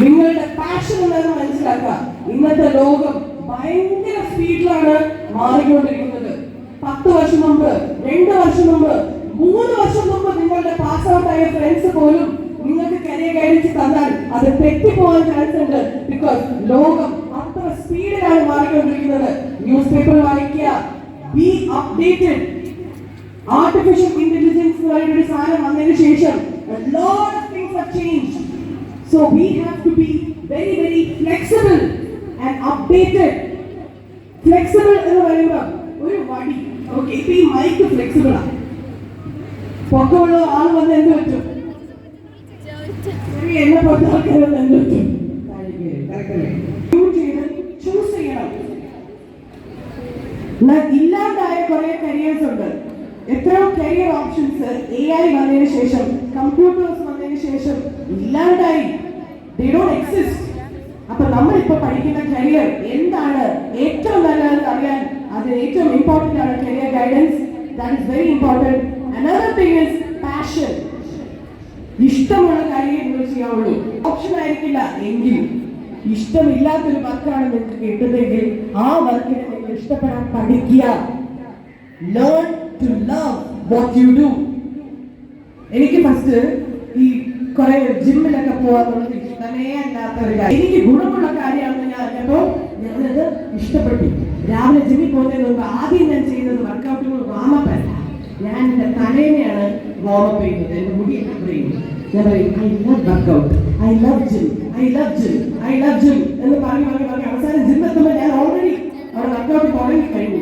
നിങ്ങളുടെ പാഷൻ എന്താണെന്ന് മനസ്സിലാക്കുക. ഇന്നത്തെ ലോകം ഭയങ്കര സ്പീഡിലാണ് മാറിക്കൊണ്ടിരിക്കുന്നത്. പത്ത് വർഷം മുമ്പ് രണ്ട് വർഷം മുമ്പ് മൂന്ന് വർഷം മുമ്പ് നിങ്ങളുടെ പാസ് ഔട്ട് ആയ ഫ്രണ്ട്സ് പോലും നിങ്ങൾക്ക് കരിയർ ഗൈഡൻസ് തന്നാൽ അത് തെറ്റിപ്പോകാൻ ചാൻസ് ഉണ്ട്. ബിക്കോസ് ലോകം അത്ര സ്പീഡിലാണ് മാറിക്കൊണ്ടിരിക്കുന്നത്. ന്യൂസ് പേപ്പർ വായിക്കുക ബി അപ്ഡേറ്റഡ് ആർട്ടിഫിഷ്യൽ ഇന്റലിജൻസ് സാധനം വന്നതിന് ശേഷം lot of things changed. So we have to be very very flexible and updated. Flexible എന്ന് പറയുമ്പോൾ ഒരു വടി. ഓക്കെ ഇപ്പൊ ഈ മൈക്ക് ഫ്ലെക്സിബിൾ ആണ് പൊക്കമുള്ള ആൾ വന്ന് എന്ത് പറ്റും? എന്നെ പൊട്ട ആൾക്കാർ വന്ന് എന്ത് പറ്റും? ചൂസ് ചെയ്യണം. ഇല്ലാണ്ടായ കുറെ കരിയേഴ്സ് ഉണ്ട്. എത്രയോ കരിയർ ഓപ്ഷൻസ് എ ഐ വന്നതിന് ശേഷം കമ്പ്യൂട്ടേഴ്സ് ശേഷം ഇല്ലാണ്ടായി ദേ ഡോണ്ട് എക്സിസ്റ്റ് അപ്പൊ നമ്മൾ ഇപ്പൊ പഠിക്കുന്ന കരിയർ എന്താണ് ഏറ്റവും നല്ലതെന്ന് അറിയാൻ അത് ഏറ്റവും ഇമ്പോർട്ടന്റ് ആണ് career guidance that very important passion ഇഷ്ടമുള്ള കാര്യം നിങ്ങൾ ചെയ്യാവുള്ളൂ. ഓപ്ഷൻ ആയിരിക്കില്ല. എങ്കിൽ ഇഷ്ടമില്ലാത്തൊരു വർക്കാണ് നിങ്ങൾക്ക് കിട്ടുന്നതെങ്കിൽ ആ വർക്കിനെ നിങ്ങൾ ഇഷ്ടപ്പെടാൻ പഠിക്കുക. Learn to love what you do എനിക്ക് ഫസ്റ്റ് ഈ കുറെ ജിമ്മിലൊക്കെ പോകാന്നുള്ളത് ഇഷ്ടമേ അല്ലാത്ത ഒരു കാര്യം. എനിക്ക് ഗുണമുള്ള കാര്യമാണെന്ന് ഞാൻ അറിഞ്ഞപ്പോ ഞാനത് ഇഷ്ടപ്പെട്ടു. രാവിലെ ജിമ്മിൽ പോകുന്നതിന് മുമ്പ് ആദ്യം ഞാൻ ചെയ്യുന്നത് വർക്കൗട്ടുകൾ വാമപ്പ് അല്ല. ഞാൻ എന്റെ തലേനെയാണ് വാമപ്പ് ചെയ്യുന്നത്. എന്റെ മുടി ഞാൻ പറയും I love workout I love gym I love gym I love gym എന്ന് പറഞ്ഞ് പറഞ്ഞ് പറഞ്ഞ് അവസാനം ജിം എത്തുമ്പോൾ ഞാൻ ഓൾറെഡി അവിടെ വർക്കൗട്ട് തുടങ്ങി കഴിഞ്ഞു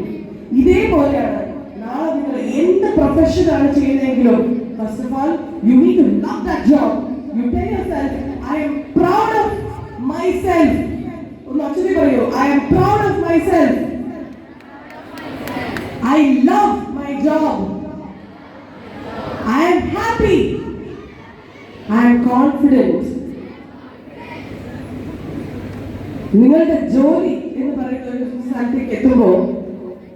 ഇതേപോലെയാണ് നാളെ നിങ്ങൾ എന്ത് പ്രൊഫഷനാണ് ചെയ്യുന്നതെങ്കിലും first of all you need to love that job you tell yourself I am proud of myself ഒന്ന് ഒച്ചതി പറയൂ I am proud of myself I love my job I am happy I am confident നിങ്ങളുടെ ജോലി എന്ന് പറയുന്ന ഒരു സ്ഥലത്തേക്ക് എത്തുമ്പോൾ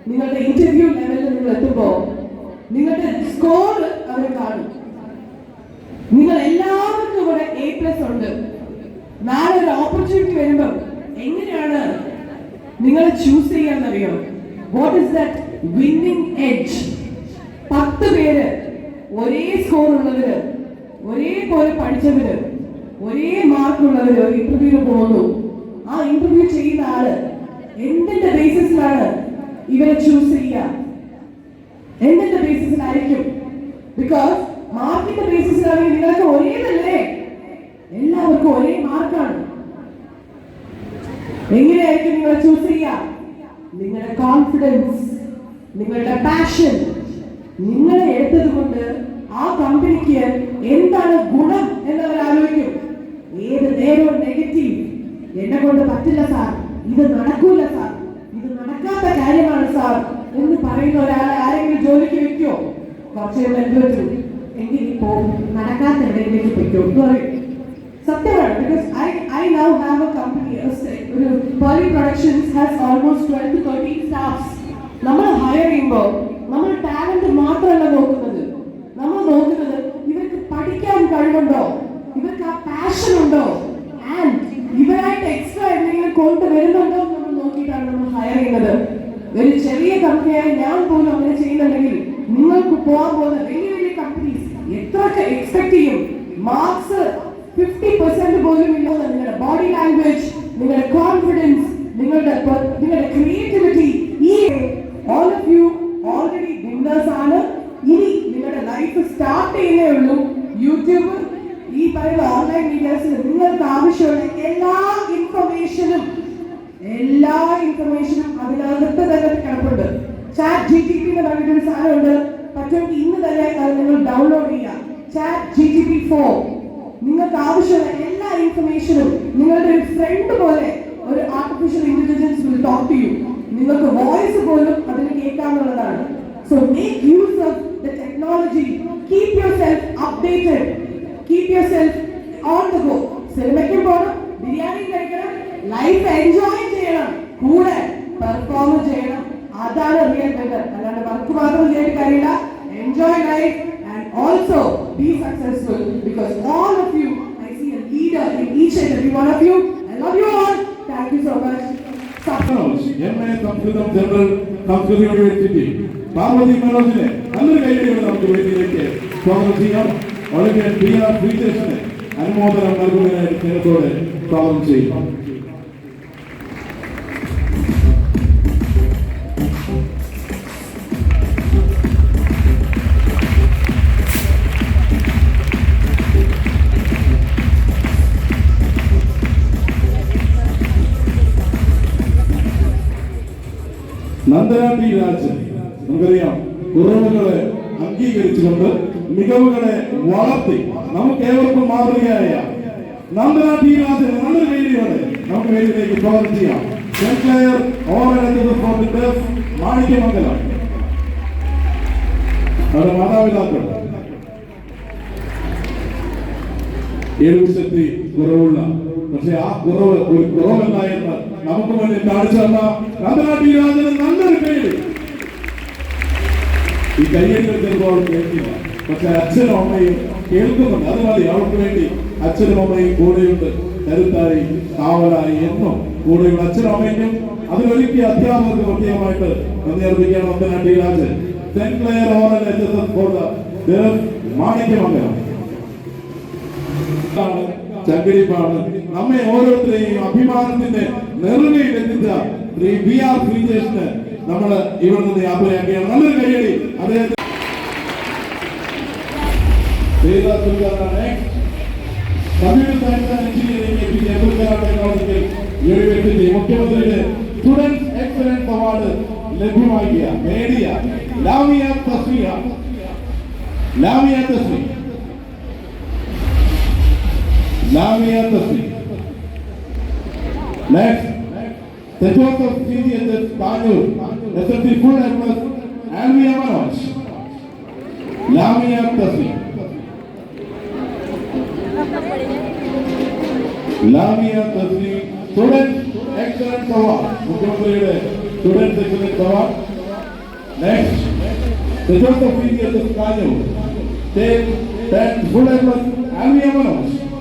നിങ്ങളുടെ ഇന്റർവ്യൂ ലെവലിൽ നിങ്ങൾ എത്തുമ്പോൾ നിങ്ങളുടെ സ്കോർ അവർ കാണും. നിങ്ങൾ എല്ലാവർക്കും ഇവിടെ എ പ്ലസ് ഉണ്ട്. നാളെ ഒരു ഓപ്പർച്യൂണിറ്റി വരുമ്പോൾ എങ്ങനെയാണ് നിങ്ങൾ choose ചെയ്യാന്നറിയോ? What is that winning edge പത്ത് പേര് ഒരേ സ്കോർ ഉള്ളവര് ഒരേപോലെ പഠിച്ചവര് ഒരേ മാർക്ക് ഉള്ളവര് ഒരു ഇന്റർവ്യൂവിന് പോകുന്നു. ആ ഇന്റർവ്യൂ ചെയ്യുന്ന ആൾ എന്തിന്റെ ബേസിസിലാണ് ഇവരെ ചൂസ് ചെയ്യുക? എന്തിന്റെ ബേസിസിലായിരിക്കും ബിക്കോസ് മാർക്കിന്റെ ബേസിസിലാണെങ്കിൽ നിങ്ങൾക്ക് ഒരേതല്ലേ? എല്ലാവർക്കും ഒരേ മാർക്കാണ് എങ്ങനെയായിരിക്കും നിങ്ങൾ ചൂസ് ചെയ്യുക? നിങ്ങളുടെ കോൺഫിഡൻസ് നിങ്ങളുടെ പാഷൻ നിങ്ങളെ എടുത്തത് കൊണ്ട് ആ കമ്പനിക്ക് എന്താണ് ഗുണം എന്നവർ ആലോചിക്കും. ഏത് നേരവും നെഗറ്റീവ് എന്നെ കൊണ്ട് പറ്റില്ല സാർ ഇത് നടക്കൂല സാർ ഇത് നടക്കാത്ത കാര്യമാണ് സാർ എന്ന് പറയുന്ന ഒരാളെ സത്യമാണ് because I I now have a company has നമ്മൾ ചെയ്യുമ്പോൾ നമ്മൾ ടാലന്റ് നോക്കുന്നത്. നമ്മൾ നോക്കുന്നത് പഠിക്കാൻ പാഷൻ ഉണ്ടോ? ആൻഡ് എക്സ്ട്രാ എന്തെങ്കിലും നമ്മൾ നോക്കിയിട്ടാണ് നമ്മൾ ചെയ്യുന്നത്. ഒരു ചെറിയ കമ്പനിയായി ഞാൻ പോലും അങ്ങനെ ചെയ്യുന്നുണ്ടെങ്കിൽ നിങ്ങൾക്ക് പോകാൻ പോകുന്ന വലിയ വലിയ കമ്പനീസ് എത്രയൊക്കെ എക്സ്പെക്ട് ചെയ്യും? മാർക്സ് ഫിഫ്റ്റി പെർസെന്റ് പോലും ഇല്ലാതെ നിങ്ങളുടെ ബോഡി ലാംഗ്വേജ് നിങ്ങളുടെ കോൺഫിഡൻസ് നിങ്ങളുടെ നിങ്ങളുടെ ക്രിയേറ്റിവിറ്റി ഈ all of you already winners ആണ്. ഇനി നിങ്ങളുടെ ലൈഫ് സ്റ്റാർട്ട് ചെയ്യുന്നേ ഉള്ളൂ. യൂട്യൂബ് ഈ പറയുന്ന ഓൺലൈൻ മീഡിയാസിൽ നിങ്ങൾക്ക് ആവശ്യമുള്ള എല്ലാ ഇൻഫർമേഷനും എല്ലാ ഇൻഫർമേഷനും അതിനകത്ത് തന്നെ കിടപ്പുണ്ട്. ചാറ്റ് ജി ടി പി എന്ന് പറഞ്ഞിട്ടൊരു സാധനമുണ്ട്. പറ്റുമെങ്കിൽ ഇന്ന് തന്നെ അത് നിങ്ങൾ ഡൗൺലോഡ് ചെയ്യാം Chat G T P four നിങ്ങൾക്ക് ആവശ്യമുള്ള എല്ലാ ഇൻഫർമേഷനും നിങ്ങളുടെ ഒരു ഫ്രണ്ട് പോലെ ഒരു artificial intelligence will talk to you നിങ്ങൾക്ക് വോയിസ് പോലും അതിന് കേൾക്കാമെന്നുള്ളതാണ് so make use of the technology keep your self updated keep your self on the go സിനിമയ്ക്കും പോകണം ബിരിയാണി കഴിക്കണം ലൈഫ് എൻജോയ് ചെയ്യണം കൂടെ പെർഫോം ചെയ്യണം. അതാണ് റിയൽ ബെറ്റർ അല്ലാണ്ട് വർക്ക് മാത്രം ചെയ്തിട്ട് കാര്യമില്ല enjoy life and also be successful because all of you I see a leader in each each and every one of you. I love you all. Thank you so much. Manoj M A Samskritam general Samskrita university Parvathi മനോജിനെ നല്ലൊരു കൈയടിയോടെ നമുക്ക് വേദിയിലേക്ക് സ്വാഗതം ചെയ്യാം Olympian B R ശ്രീകൃഷ്ണന് അനുമോദനം നൽകുന്നതിനായിട്ട് സ്നേഹത്തോടെ സ്വാഗതം ചെയ്യും നന്ദന ടി രാജൻ നമുക്കറിയാം കുറവുകളെ അംഗീകരിച്ചുകൊണ്ട് മികവുകളെ വളർത്തി നമുക്ക് ഏവർക്കും മാതൃകയായ നന്ദന ടി രാജൻ നല്ലൊരു വേദിയോടെ നമുക്ക് വേദിയിലേക്ക് സ്വാഗതം ചെയ്യാം. Saint Clair organiser Manikyamangalam. അവരുടെ മാതാപിതാക്കൾ. ഏഴു ശക്തി കുറവുള്ള പക്ഷെ ആ കുറവ് ഒരു കുറവല്ല എന്ന് നമുക്ക് വേണ്ടി കാണിച്ചു തന്ന നന്ദനാട്ടി രാജന് നല്ലൊരു കയ്യടികൾ ചിലപ്പോൾ കേൾക്കില്ല പക്ഷെ അച്ഛനും അമ്മയും കേൾക്കുന്നുണ്ട്. അത് മതി വേണ്ടി അച്ഛനും അമ്മയും കൂടെയുണ്ട്. കരുത്തായി കാവലായി എന്നും കൂടെയുള്ള അച്ഛനും അമ്മയ്ക്കും അതിലൊരുക്കി അധ്യാപകർക്ക് പ്രത്യേകമായിട്ട് നന്ദി അർപ്പിക്കാൻ Nandanatti Rajan Saint Clair oral H S S the Manikyamangalam ആണ് ചങ്കരിപ്പാണ് നമ്മെ ഓരോരുത്തരെയും അഭിമാനത്തിന്റെ നെറുകയിൽ എത്തിച്ച ശ്രീ ബി ആർ ശ്രീജേഷിന് നമ്മൾ ഇവിടെ നിന്ന് യാത്രയാക്കിയാണ്. നല്ലൊരു കയ്യടി അദ്ദേഹത്തെ. Computer science and engineering Abdul Kalam technological university മുഖ്യമന്ത്രിയുടെ സ്റ്റുഡൻസ് എക്സലൻസ് അവാർഡ് ലഭ്യമാക്കിയ നേടിയ Lamia Thasmiya. Lamia Thasmi Lamia Thasmi next The Joseph CDSS Banur, يستطيعون الناس علمي مرج لم يتصل لم يتصل students excellent award मुख्यमंत्री students excellent award next Results of India's Kanyu, 10, 10, full level, and we have announced.